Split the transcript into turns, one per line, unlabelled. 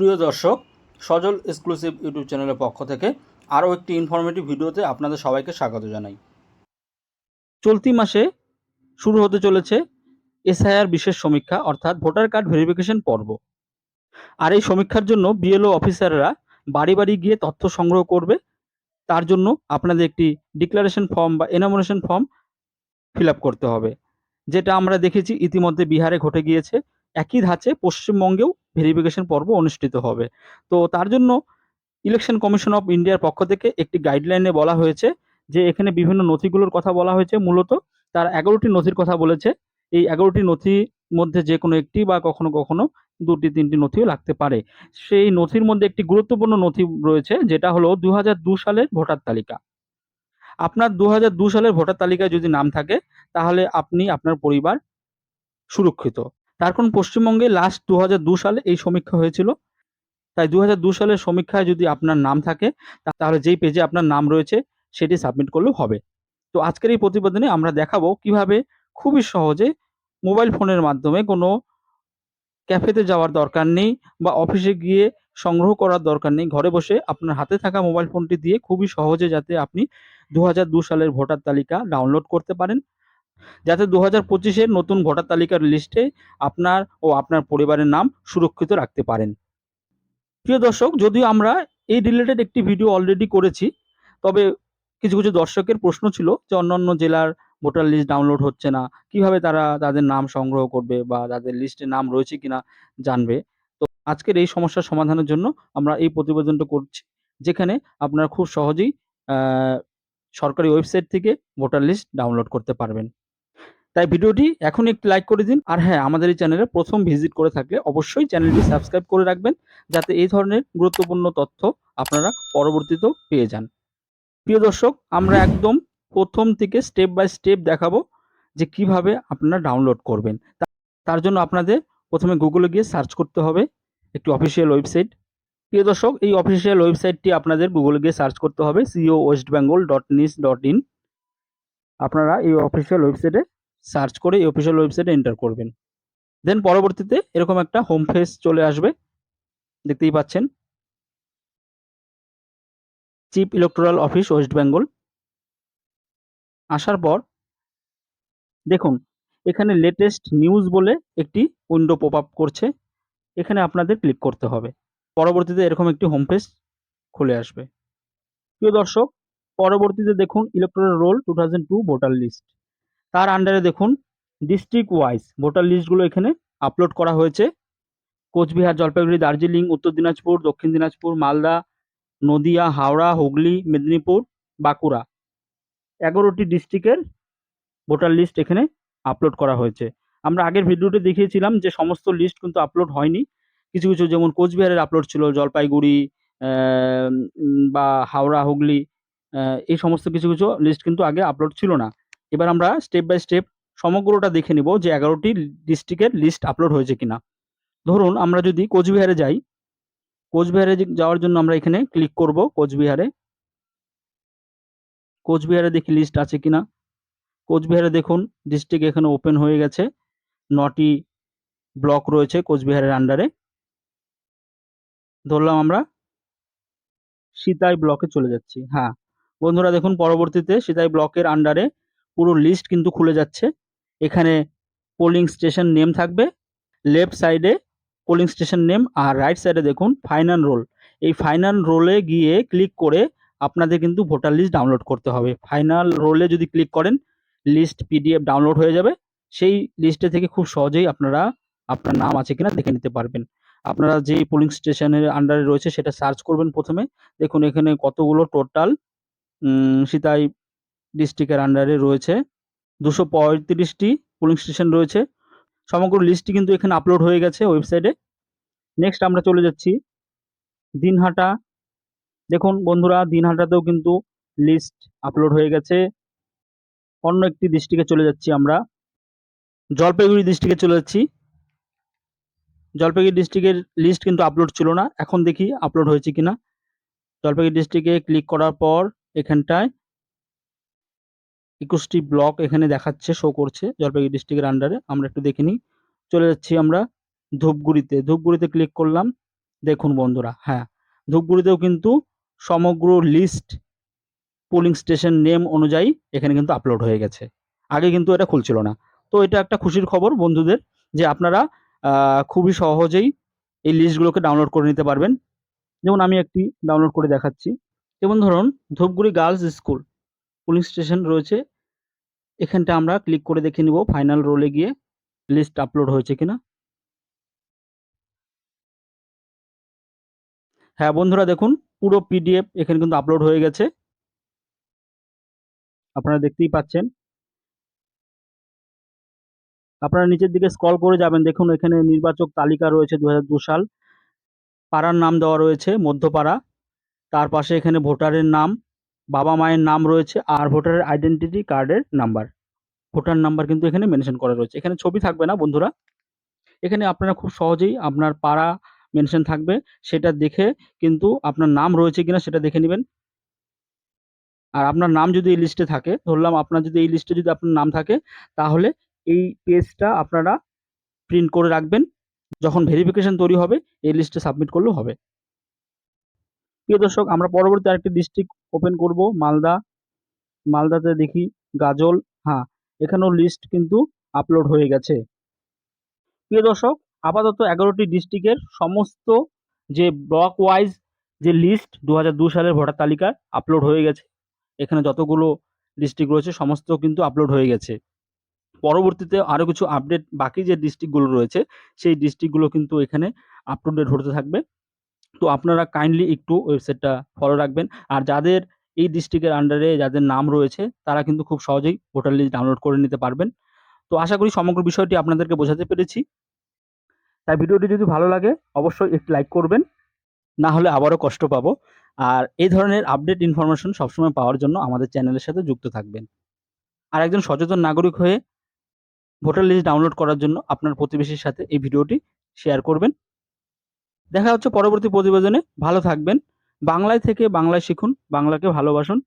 প্রিয় দর্শক, সজল exclusive YouTube চ্যানেলের পক্ষ থেকে আরও একটি ইনফরমেটিভ ভিডিওতে আপনাদের সবাইকে স্বাগত জানাই। চলতি মাসে শুরু হতে চলেছে এসআইআর বিশেষ সমীক্ষা, অর্থাৎ ভোটার কার্ড ভেরিফিকেশন পর্ব। আর এই সমীক্ষার জন্য বিএলও অফিসাররা বাড়ি বাড়ি গিয়ে তথ্য সংগ্রহ করবে। তার জন্য আপনাদের একটি ডিক্লারেশন ফর্ম বা এনামোরেশন ফর্ম ফিল করতে হবে, যেটা আমরা দেখেছি ইতিমধ্যে বিহারে ঘটে গিয়েছে। একই ধাঁচে পশ্চিমবঙ্গেও ভেরিফিকেশন পর্ব অনুষ্ঠিত হবে। তো তার জন্য ইলেকশন কমিশন অফ ইন্ডিয়ার পক্ষ থেকে একটি গাইডলাইনে বলা হয়েছে যে এখানে বিভিন্ন নথিগুলোর কথা বলা হয়েছে। মূলত তার এগারোটি নথির কথা বলেছে। এই এগারোটি নথির মধ্যে যে কোনো একটি বা কখনো কখনো দুটি, তিনটি নথিও লাগতে পারে। সেই নথির মধ্যে একটি গুরুত্বপূর্ণ নথি রয়েছে যেটা হলো দু সালের ভোটার তালিকা। আপনার দু সালের ভোটার তালিকায় যদি নাম থাকে তাহলে আপনি আপনার পরিবার সুরক্ষিত। তার কারণ পশ্চিমবঙ্গে লাস্ট দু সালে এই সমীক্ষা হয়েছিল। তাই দু সালের সমীক্ষায় যদি আপনার নাম থাকে তাহলে যেই পেজে আপনার নাম রয়েছে, সেটি সাবমিট করলেও হবে। তো আজকের এই প্রতিবেদনে আমরা দেখাবো কীভাবে খুবই সহজে মোবাইল ফোনের মাধ্যমে কোনো ক্যাফেতে যাওয়ার দরকার নেই বা অফিসে গিয়ে সংগ্রহ করার দরকার নেই, ঘরে বসে আপনার হাতে থাকা মোবাইল ফোনটি দিয়ে খুবই সহজে যাতে আপনি দু সালের ভোটার তালিকা ডাউনলোড করতে পারেন। যাতে দু হাজার পঁচিশের নতুন ভোটার তালিকার লিস্টে আপনার ও আপনার পরিবারের নাম সুরক্ষিত রাখতে পারেন। প্রিয় দর্শক, যদিও আমরা এই রিলেটেড একটি ভিডিও অলরেডি করেছি, তবে কিছু কিছু দর্শকের প্রশ্ন ছিল যে অন্যান্য জেলার ভোটার লিস্ট ডাউনলোড হচ্ছে না, কীভাবে তারা তাদের নাম সংগ্রহ করবে বা তাদের লিস্টে নাম রয়েছে কিনা জানবে। তো আজকের এই সমস্যার সমাধানের জন্য আমরা এই প্রতিবেদনটা করছি, যেখানে আপনারা খুব সহজেই সরকারি ওয়েবসাইট থেকে ভোটার লিস্ট ডাউনলোড করতে পারবেন। তাই ভিডিওটি এখন একটি লাইক করে দিন। আর হ্যাঁ আমাদের এই চ্যানেলে প্রথম ভিজিট করে থাকলে অবশ্যই চ্যানেলটি সাবস্ক্রাইব করে রাখবেন, যাতে এই ধরনের গুরুত্বপূর্ণ তথ্য আপনারা পরবর্তীতেও পেয়ে যান। প্রিয় দর্শক, আমরা একদম প্রথম থেকে স্টেপ বাই স্টেপ দেখাবো যে কীভাবে আপনারা ডাউনলোড করবেন। তার জন্য আপনাদের প্রথমে গুগলে গিয়ে সার্চ করতে হবে, একটি অফিসিয়াল ওয়েবসাইট প্রিয় দর্শক, এই অফিসিয়াল ওয়েবসাইটটি আপনাদের গুগলে গিয়ে সার্চ করতে হবে CEO West Bengal dot NIC dot in আপনারা এই অফিসিয়াল ওয়েবসাইটে সার্চ করে এই অফিসিয়াল ওয়েবসাইটে এন্টার করবেন। দেন পরবর্তীতে এরকম একটা হোম পেজ চলে আসবে। দেখতেই পাচ্ছেন। Chief electoral office West Bengal আসার পর দেখুন, এখানে লেটেস্ট নিউজ বলে একটি উইন্ডো পপ আপ করছে। এখানে আপনাদের ক্লিক করতে হবে। পরবর্তীতে এরকম একটি হোম পেজ খুলে আসবে। প্রিয় দর্শক, পরবর্তীতে দেখুন electoral roll to voter list তার আন্ডারে দেখুন ডিস্ট্রিক্ট ওয়াইজ ভোটার লিস্টগুলো এখানে আপলোড করা হয়েছে। কোচবিহার, জলপাইগুড়ি, দার্জিলিং, উত্তর দিনাজপুর, দক্ষিণ দিনাজপুর, মালদা, নদিয়া, হাওড়া, হুগলি, মেদিনীপুর, বাঁকুড়া। এগারোটি ডিস্ট্রিক্টের ভোটার লিস্ট এখানে আপলোড করা হয়েছে। আমরা আগের ভিডিওতে দেখিয়েছিলাম যে সমস্ত লিস্ট কিন্তু আপলোড হয়নি। কিছু কিছু যেমন কোচবিহারের আপলোড ছিল, জলপাইগুড়ি বা হাওড়া, হুগলি এই সমস্ত কিছু কিছু লিস্ট কিন্তু আগে আপলোড ছিল না। এবার আমরা স্টেপ বাই স্টেপ সমগ্রটা দেখে নিব যে এগারোটি ডিস্ট্রিক্টের লিস্ট আপলোড হয়েছে কিনা। ধরুন আমরা যদি কোচবিহারে যাই, কোচবিহারে যাওয়ার জন্য আমরা এখানে ক্লিক করব কোচবিহারে। কোচবিহারে দেখি লিস্ট আছে কিনা। কোচবিহারে দেখুন ডিস্ট্রিক্ট এখানে ওপেন হয়ে গেছে। নটি ব্লক রয়েছে কোচবিহারের আন্ডারে ধরলাম আমরা সিতাই ব্লকে চলে যাচ্ছি। হ্যাঁ। বন্ধুরা দেখুন, পরবর্তীতে সিতাই ব্লকের আন্ডারে পুরো লিস্ট কিন্তু খুলে যাচ্ছে। এখানে পোলিং স্টেশন নেম থাকবে লেফট সাইডে পোলিং স্টেশন নেম আর রাইট সাইডে দেখুন ফাইনাল রোল এই ফাইনাল রোলে গিয়ে ক্লিক করে আপনাদের কিন্তু ভোটার লিস্ট ডাউনলোড করতে হবে। ফাইনাল রোলে যদি ক্লিক করেন লিস্ট পিডিএফ ডাউনলোড হয়ে যাবে। সেই লিস্টে থেকে খুব সহজেই আপনারা আপনার নাম আছে কিনা দেখে নিতে পারবেন। আপনারা যেই পোলিং স্টেশনের আন্ডারে রয়েছে সেটা সার্চ করবেন প্রথমে। দেখুন এখানে কতগুলো টোটাল সিতাই ডিস্ট্রিক্টের আন্ডারে রয়েছে। দুশো পঁয়ত্রিশটি পোলিং স্টেশন রয়েছে। সমগ্র লিস্টটি কিন্তু এখানে আপলোড হয়ে গেছে ওয়েবসাইটে নেক্সট আমরা চলে যাচ্ছি দিনহাটা। দেখুন বন্ধুরা, দিনহাটাতেও কিন্তু লিস্ট আপলোড হয়ে গেছে। অন্য একটি ডিস্ট্রিক্টে চলে যাচ্ছি আমরা। জলপাইগুড়ি ডিস্ট্রিক্টে চলে যাচ্ছি। জলপাইগুড়ি ডিস্ট্রিক্টের লিস্ট কিন্তু আপলোড ছিল না। এখন দেখি আপলোড হয়েছে কিনা। জলপাইগুড়ি ডিস্ট্রিক্টে ক্লিক করার পর এখানটায় একুশটি ব্লক এখানে দেখাচ্ছে শো করছে জলপাইগুড়ি ডিস্ট্রিক্টের আন্ডারে আমরা একটু দেখে নিই। চলে যাচ্ছি আমরা ধূপগুড়িতে। ধূপগুড়িতে ক্লিক করলাম। দেখুন বন্ধুরা হ্যাঁ ধূপগুড়িতেও কিন্তু সমগ্র লিস্ট পোলিং স্টেশন নেম অনুযায়ী এখানে কিন্তু আপলোড হয়ে গেছে। আগে কিন্তু এটা খুলছিল না। তো এটা একটা খুশির খবর বন্ধুদের যে আপনারা খুবই সহজেই এই লিস্টগুলোকে ডাউনলোড করে নিতে পারবেন। যেমন আমি একটি ডাউনলোড করে দেখাচ্ছি। যেমন ধরুন, Dhupguri girls school polling station রয়েছে। এখানটা আমরা ক্লিক করে দেখে নিব ফাইনাল রোলে গিয়ে লিস্ট আপলোড হয়েছে কিনা। হ্যাঁ বন্ধুরা দেখুন, পুরো পিডিএফ এখানে কিন্তু আপলোড হয়ে গেছে। আপনারা দেখতেই পাচ্ছেন। আপনারা নিচের দিকে স্ক্রল করে যাবেন। দেখুন এখানে নির্বাচক তালিকা রয়েছে দু সাল। পাড়ার নাম দেওয়া রয়েছে, মধ্যপাড়া। তার পাশে এখানে ভোটারের নাম। বাবা মায়ের নাম রয়েছে আর ভোটারের আইডেন্টিটি কার্ডের নাম্বার ভোটার নাম্বার কিন্তু এখানে মেনশন করা রয়েছে। এখানে ছবি থাকবে না বন্ধুরা। এখানে আপনারা খুব সহজেই আপনার পাড়া মেনশন থাকবে। সেটা দেখে কিন্তু আপনার নাম রয়েছে কিনা সেটা দেখে নেবেন। আর আপনার নাম যদি এই লিস্টে থাকে, ধরলাম আপনার যদি এই লিস্টে যদি আপনার নাম থাকে, তাহলে এই পেজটা আপনারা প্রিন্ট করে রাখবেন। যখন ভেরিফিকেশন তৈরি হবে, এই লিস্টে সাবমিট করলেও হবে। প্রিয় দর্শক, আমরা পরবর্তী আরেকটি ডিস্ট্রিক্ট ওপেন করব, মালদা। মালদাতে দেখি গাজল হ্যাঁ এখানেও লিস্ট কিন্তু আপলোড হয়ে গেছে। প্রিয় দর্শক, আপাতত এগারোটি ডিস্ট্রিক্টের সমস্ত যে ব্লক ওয়াইজ যে লিস্ট দু সালের ভোটার তালিকা আপলোড হয়ে গেছে। এখানে যতগুলো ডিস্ট্রিক্ট রয়েছে, সমস্ত কিন্তু আপলোড হয়ে গেছে। পরবর্তীতে আরও কিছু আপডেট বাকি যে ডিস্ট্রিক্টগুলো রয়েছে, সেই ডিস্ট্রিক্টগুলো কিন্তু এখানে আপটুডেট হতে থাকবে। তো আপনারা কাইন্ডলি একটু ওয়েবসাইটটা ফলো রাখবেন। আর যাদের এই ডিস্ট্রিক্টের আন্ডারে যাদের নাম রয়েছে, তারা কিন্তু খুব সহজেই ভোটার লিস্ট ডাউনলোড করে নিতে পারবেন। তো আশা করি সমগ্র বিষয়টি আপনাদেরকে বোঝাতে পেরেছি। তাই ভিডিওটি যদি ভালো লাগে, অবশ্যই একটি লাইক করবেন। না হলে আবারও কষ্ট পাবো। আর এই ধরনের আপডেট ইনফরমেশন সবসময় পাওয়ার জন্য আমাদের চ্যানেলের সাথে যুক্ত থাকবেন। আর একজন সচেতন নাগরিক হয়ে ভোটার লিস্ট ডাউনলোড করার জন্য আপনার প্রতিবেশীর সাথে এই ভিডিওটি শেয়ার করবেন। দেখা হচ্ছে পরবর্তী প্রতিবেদনে। ভালো থাকবেন। বাংলায় থেকে বাংলায় শিখুন বাংলাকে ভালোবাসুন।